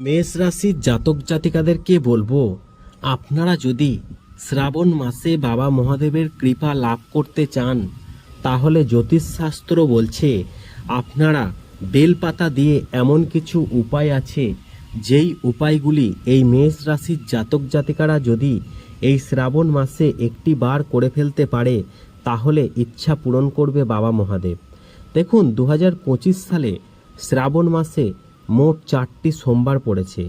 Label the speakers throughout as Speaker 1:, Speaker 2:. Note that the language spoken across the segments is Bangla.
Speaker 1: মেষ রাশির জাতক জাতিকাদেরকে বলব, আপনারা যদি শ্রাবণ মাসে বাবা মহাদেবের কৃপা লাভ করতে চান, তাহলে জ্যোতিষশাস্ত্র বলছে, আপনারা বেলপাতা দিয়ে এমন কিছু উপায় আছে, যেই উপায়গুলি এই মেষ রাশির জাতক জাতিকারা যদি এই শ্রাবণ মাসে একটি বার করে ফেলতে পারে, তাহলে ইচ্ছা পূরণ করবে বাবা মহাদেব। দেখুন দু হাজার পঁচিশ সালে শ্রাবণ মাসে মোট চারটি সোমবার পড়েছে।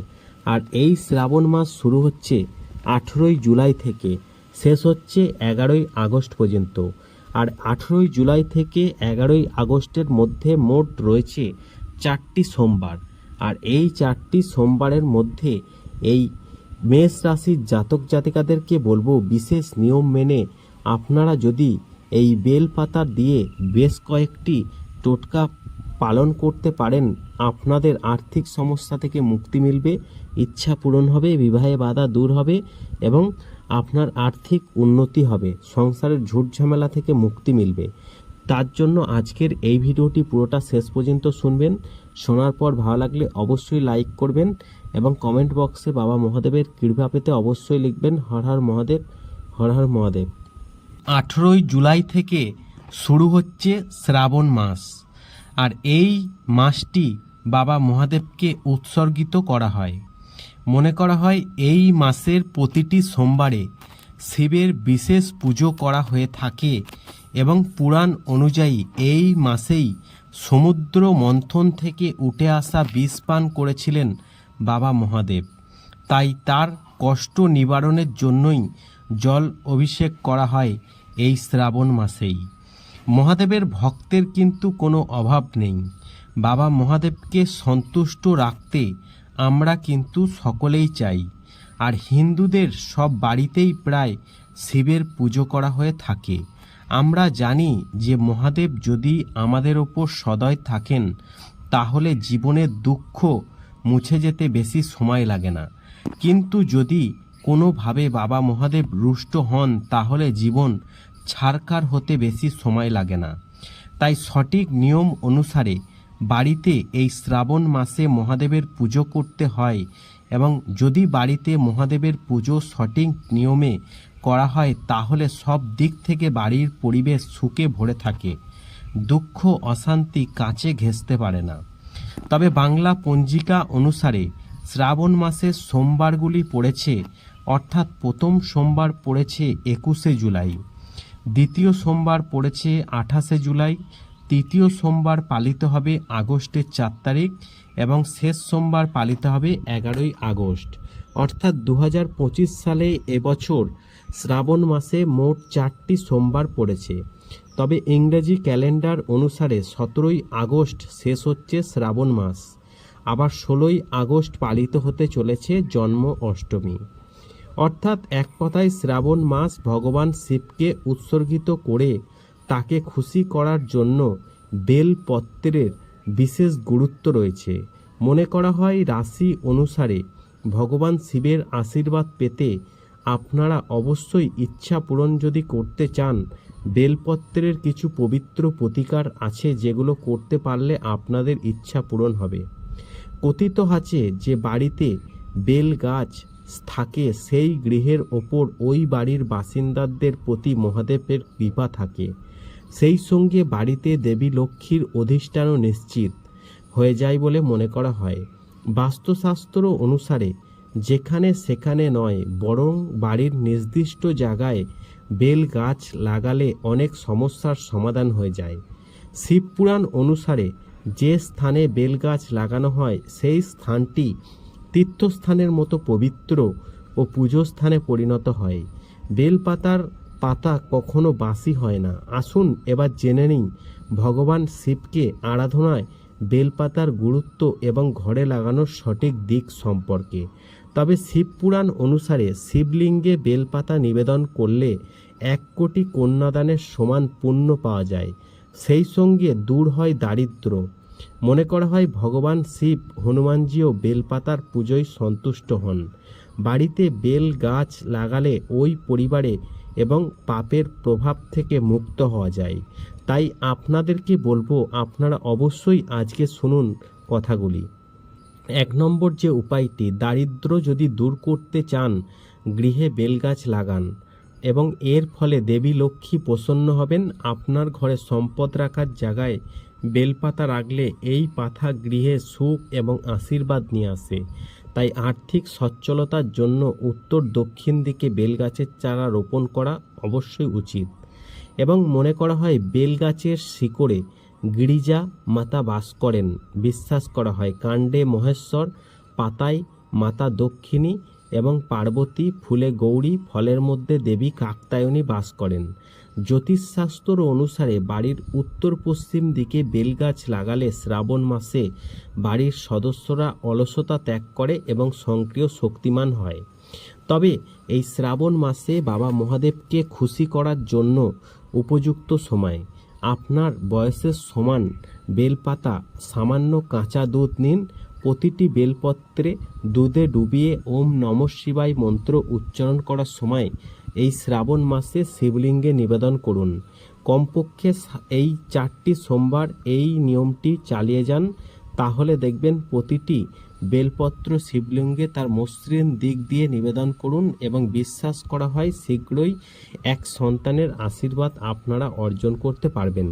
Speaker 1: আর এই শ্রাবণ মাস শুরু হচ্ছে আঠেরোই জুলাই থেকে, শেষ হচ্ছে এগারোই আগস্ট পর্যন্ত। আর আঠেরোই জুলাই থেকে এগারোই আগস্টের মধ্যে মোট রয়েছে চারটি সোমবার। আর এই চারটি সোমবারের মধ্যে এই মেষ রাশির জাতক জাতিকাদেরকে বলব, বিশেষ নিয়ম মেনে আপনারা যদি এই বেলপাতা দিয়ে বেশ কয়েকটি টোটকা পালন করতে পারেন, আপনাদের আর্থিক সমস্যা থেকে মুক্তি মিলবে, ইচ্ছা পূরণ হবে, বিবাহে বাধা দূর হবে এবং আপনার আর্থিক উন্নতি হবে, সংসারের ঝুট ঝামেলা থেকে মুক্তি মিলবে। তার জন্য আজকের এই ভিডিওটি পুরোটা শেষ পর্যন্ত শুনবেন। শোনার পর ভালো লাগলে অবশ্যই লাইক করবেন এবং কমেন্ট বক্সে বাবা মহাদেবের কৃপা পেতে অবশ্যই লিখবেন, হর হর মহাদেব, হর হর মহাদেব। আঠেরোই জুলাই থেকে শুরু হচ্ছে শ্রাবণ মাস। আর এই মাসটি বাবা মহাদেবকে উৎসর্গিত করা হয়। মনে করা হয় এই মাসের প্রতিটি সোমবারে শিবের বিশেষ পুজো করা হয়ে থাকে এবং পুরাণ অনুযায়ী এই মাসেই সমুদ্র মন্থন থেকে উঠে আসা বিষ পান করেছিলেন বাবা মহাদেব। তাই তার কষ্ট নিবারণের জন্যই জল অভিষেক করা হয় এই শ্রাবণ মাসেই। মহাদেবের ভক্তের কিন্তু কোনো অভাব নেই। বাবা মহাদেবকে সন্তুষ্ট রাখতে আমরা কিন্তু সকলেই চাই। আর হিন্দুদের সব বাড়িতেই প্রায় শিবের পুজো করা হয়ে থাকে। আমরা জানি যে মহাদেব যদি আমাদের ওপর সদয় থাকেন, তাহলে জীবনের দুঃখ মুছে যেতে বেশি সময় লাগে না। কিন্তু যদি কোনোভাবে বাবা মহাদেব রুষ্ট হন, তাহলে জীবন ছারকার হতে বেশি সময় লাগে না। তাই সঠিক নিয়ম অনুসারে বাড়িতে এই শ্রাবণ মাসে মহাদেবের পুজো করতে হয় এবং যদি বাড়িতে মহাদেবের পুজো সঠিক নিয়মে করা হয়, তাহলে সব দিক থেকে বাড়ির পরিবেশ সুখে ভরে থাকে, দুঃখ, অশান্তি কাঁচে ঘেঁষতে পারে না। তবে বাংলা পঞ্জিকা অনুসারে শ্রাবণ মাসের সোমবারগুলি পড়েছে, অর্থাৎ প্রথম সোমবার পড়েছে একুশে জুলাই। দ্বিতীয় সোমবার পড়েছে আঠাশে জুলাই, তৃতীয় সোমবার পালিত হবে আগস্টের চার তারিখ এবং শেষ সোমবার পালিত হবে এগারোই আগস্ট। অর্থাৎ দু হাজার পঁচিশ সালে এবছর শ্রাবণ মাসে মোট চারটি সোমবার পড়েছে। তবে ইংরেজি ক্যালেন্ডার অনুসারে সতেরোই আগস্ট শেষ হচ্ছে শ্রাবণ মাস। আবার ষোলোই আগস্ট পালিত হতে চলেছে জন্ম অষ্টমী। অর্থাৎ এক কথায় শ্রাবণ মাস ভগবান শিবকে উৎসর্গিত করে তাকে খুশি করার জন্য বেলপত্রের বিশেষ গুরুত্ব রয়েছে। মনে করা হয়, রাশি অনুসারে ভগবান শিবের আশীর্বাদ পেতে আপনারা অবশ্যই ইচ্ছা পূরণ যদি করতে চান বেলপত্রের কিছু পবিত্র প্রতিকার আছে যেগুলো করতে পারলে আপনাদের ইচ্ছা পূরণ হবে। কথিত আছে যে, বাড়িতে বেল গাছ থাকে সেই গৃহের ওপর ওই বাড়ির বাসিন্দাদের প্রতি মহাদেবের কৃপা থাকে। সেই সঙ্গে বাড়িতে দেবী লক্ষ্মীর অধিষ্ঠানও নিশ্চিত হয়ে যায় বলে মনে করা হয়। বাস্তুশাস্ত্র অনুসারে যেখানে সেখানে নয়, বরং বাড়ির নির্দিষ্ট জায়গায় বেল গাছ লাগালে অনেক সমস্যার সমাধান হয়ে যায়। শিবপুরাণ অনুসারে যে স্থানে বেল গাছ লাগানো হয়, সেই স্থানটি তীর্থস্থানের মতো পবিত্র ও পুজো স্থানে পরিণত হয়। বেলপাতার পাতা কখনো বাসি হয় না। আসুন এবার জেনে নিই, ভগবান শিবকে আরাধনায় বেলপাতার গুরুত্ব এবং ঘরে লাগানোর সঠিক দিক সম্পর্কে। তবে শিবপুরাণ অনুসারে শিবলিঙ্গে বেলপাতা নিবেদন করলে এক কোটি কন্যাদানের সমান পুণ্য পাওয়া যায়। সেই সঙ্গে দূর হয় দারিদ্র মনে করা হয় ভগবান শিব হনুমানজিও বেলপাতার পুজোয় সন্তুষ্ট হন। বাড়িতে বেল গাছ লাগালে ওই পরিবারে এবং পাপের প্রভাব থেকে মুক্ত হওয়া যায়। তাই আপনাদেরকে বলব, আপনারা অবশ্যই আজকে শুনুন কথাগুলি। এক নম্বর যে উপায়টি, দারিদ্র যদি দূর করতে চান, গৃহে বেলগাছ লাগান এবং এর ফলে দেবী লক্ষ্মী প্রসন্ন হবেন, আপনার ঘরে সম্পদ রাখার জায়গায় বেলপাতা রাখলে এই পাতা গৃহে সুখ এবং আশীর্বাদ নিয়ে আসে। তাই আর্থিক সচ্ছলতার জন্য উত্তর দক্ষিণ দিকে বেলগাছের চারা রোপণ করা অবশ্যই উচিত। এবং মনে করা হয় বেলগাছের শিকড়ে গিরিজা মাতা বাস করেন, বিশ্বাস করা হয়। কাণ্ডে মহেশ্বর, পাতায় মাতা দক্ষিণী এবং পার্বতী ফুলে গৌরী ফলের মধ্যে দেবী কাকতায়নী বাস করেন। জ্যোতিষশাস্ত্র অনুসারে বাড়ির উত্তর পশ্চিম দিকে বেলগাছ লাগালে শ্রাবণ মাসে বাড়ির সদস্যরা অলসতা ত্যাগ করে এবং সক্রিয় শক্তিমান হয়। তবে এই শ্রাবণ মাসে বাবা মহাদেবকে খুশি করার জন্য উপযুক্ত সময়। আপনার বয়সের সমান বেলপাতা, সামান্য কাঁচা দুধ নিন। প্রতিটি বেলপত্রে দুধে ডুবিয়ে ওম নম শিবায় মন্ত্র উচ্চারণ করার সময় এই শ্রাবণ মাসে শিবলিঙ্গে নিবেদন করুন। কমপক্ষে এই চারটি সোমবার এই নিয়মটি চালিয়ে যান, তাহলে দেখবেন প্রতিটি বেলপত্র শিবলিঙ্গে তার মসৃণ দিক দিয়ে নিবেদন করুন এবং বিশ্বাস করা হয় শীঘ্রই এক সন্তানের আশীর্বাদ আপনারা অর্জন করতে পারবেন।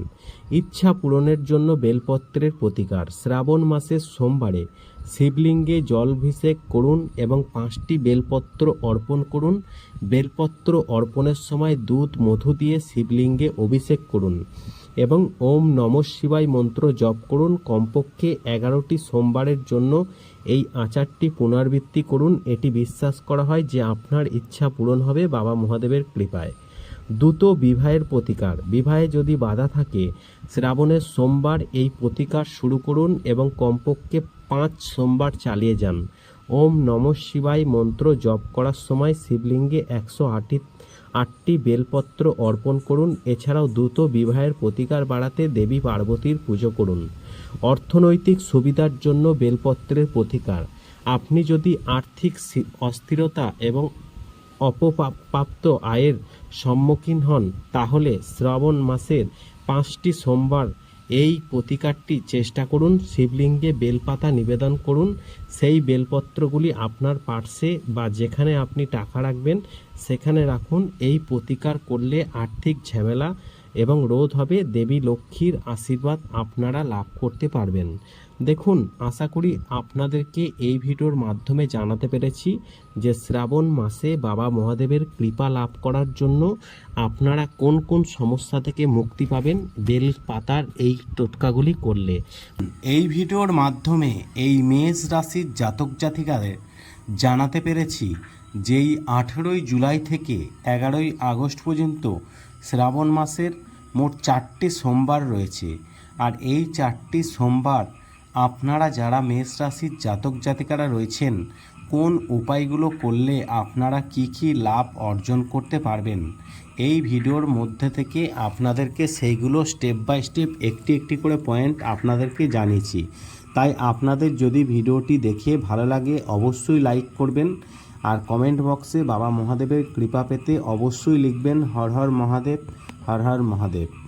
Speaker 1: ইচ্ছা পূরণের জন্য বেলপত্রের প্রতিকার। শ্রাবণ মাসের সোমবারে শিবলিঙ্গে জলভিষেক করুন এবং পাঁচটি বেলপত্র অর্পণ করুন। বেলপত্র অর্পণের সময় দুধ মধু দিয়ে শিবলিঙ্গে অভিষেক করুন এবং ওম নম শিবায় মন্ত্র জপ করুন। কমপক্ষে এগারোটি সোমবারের জন্য এই আচারটি পুনরাবৃত্তি করুন। এটি বিশ্বাস করা হয় যে আপনার ইচ্ছা পূরণ হবে বাবা মহাদেবের কৃপায়। দ্রুত বিবাহের প্রতিকার। বিবাহে যদি বাধা থাকে, শ্রাবণের সোমবার এই প্রতিকার শুরু করুন এবং কমপক্ষে পাঁচ সোমবার চালিয়ে যান। ওম নম শিবায় মন্ত্র জপ করার সময় শিবলিঙ্গে একশো আটটি আটটি বেলপত্র অর্পণ করুন। এছাড়াও দ্রুত বিবাহের প্রতিকার বাড়াতে দেবী পার্বতীর পুজো করুন। অর্থনৈতিক সুবিধার জন্য বেলপত্রের প্রতিকার। আপনি যদি আর্থিক অস্থিরতা এবং অপপ্রাপ্ত আয়ের সম্মুখীন হন, তাহলে শ্রাবণ মাসের পাঁচটি সোমবার এই প্রতিকারটি চেষ্টা করুন, শিবলিঙ্গে বেলপাতা নিবেদন করুন, সেই বেলপত্রগুলি আপনার পার্সে বা যেখানে আপনি টাকা রাখবেন, সেখানে রাখুন। এই প্রতিকার করলে আর্থিক ঝামেলা এবং রোধ হবে, দেবী লক্ষ্মীর আশীর্বাদ আপনারা লাভ করতে পারবেন। দেখুন, আশা করি আপনাদেরকে এই ভিডিওর মাধ্যমে জানাতে পেরেছি যে শ্রাবণ মাসে বাবা মহাদেবের কৃপা লাভ করার জন্য আপনারা কোন কোন সমস্যা থেকে মুক্তি পাবেন বেল পাতার এই টোটকাগুলি করলে।
Speaker 2: এই ভিডিওর মাধ্যমে এই মেষ রাশির জাতক জাতিকাদের জানাতে পেরেছি যেই আঠেরোই জুলাই থেকে এগারোই আগস্ট পর্যন্ত শ্রাবণ মাসের মোট চারটি সোমবার রয়েছে। আর এই চারটি সোমবার আপনারা যারা মেষ রাশির জাতক জাতিকারা রয়েছেন, কোন উপায়গুলো করলে আপনারা কি কি লাভ অর্জন করতে পারবেন? এই ভিডিওর মধ্যে থেকে আপনাদেরকে সেইগুলো স্টেপ বাই স্টেপ একটি একটি করে পয়েন্ট আপনাদেরকে জানিয়েছি। তাই আপনাদের যদি ভিডিওটি দেখে ভালো লাগে, অবশ্যই লাইক করবেন আর কমেন্ট বক্সে বাবা মহাদেবের কৃপা পেতে অবশ্যই লিখবেন, হর হর মহাদেব, হর হর মহাদেব।